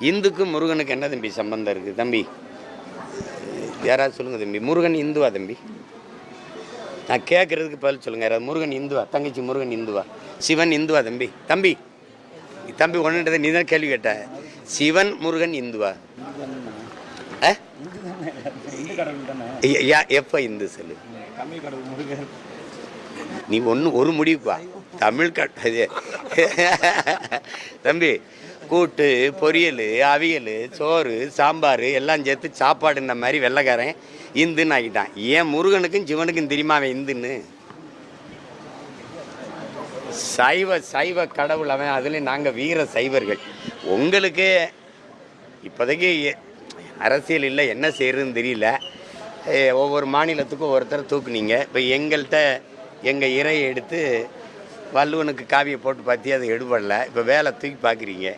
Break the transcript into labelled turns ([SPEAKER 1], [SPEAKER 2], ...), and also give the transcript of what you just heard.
[SPEAKER 1] இந்துக்கும் முருகனுக்கு என்ன தம்பி சம்பந்தம் இருக்குது? தம்பி யாராவது சொல்லுங்கள் தம்பி. முருகன் இந்துவா தம்பி? நான் கேட்குறதுக்கு பதில் சொல்லுங்கள் யாராவது முருகன் இந்துவா? தங்கச்சி முருகன் இந்துவா? சிவன் இந்துவா தம்பி? தம்பி தம்பி ஒன்றுன்றதை நீ தான் கேள்வி கேட்ட. சிவன் முருகன் இந்துவா? ஆ? எப்போ இந்து சொல்லு? நீ ஒன்று ஒரு முடிவுப்பா தமிழ் கட் தம்பி கூட்டு பொரியல் அவியல் சோறு சாம்பார் எல்லாம் சேர்த்து சாப்பாடுன்ன மாதிரி வெள்ளைக்காரன் இந்துன்னு ஆக்கிட்டான். ஏன் முருகனுக்கும் சிவனுக்கும் தெரியுமா அவன் இந்துன்னு? சைவ சைவ கடவுள் அவன் அதுலேயும் நாங்கள் வீர சைவர்கள். உங்களுக்கு இப்போதைக்கு அரசியல் இல்லை என்ன செய்யறதுன்னு தெரியல. ஒவ்வொரு மாநிலத்துக்கும் ஒருத்தர் தூக்குனீங்க. இப்போ எங்கள்கிட்ட எங்கள் இறையை எடுத்து வள்ளுவனுக்கு காவியை போட்டு பார்த்தி அது எடுபடலை. இப்போ வேலை தூக்கி பார்க்குறீங்க.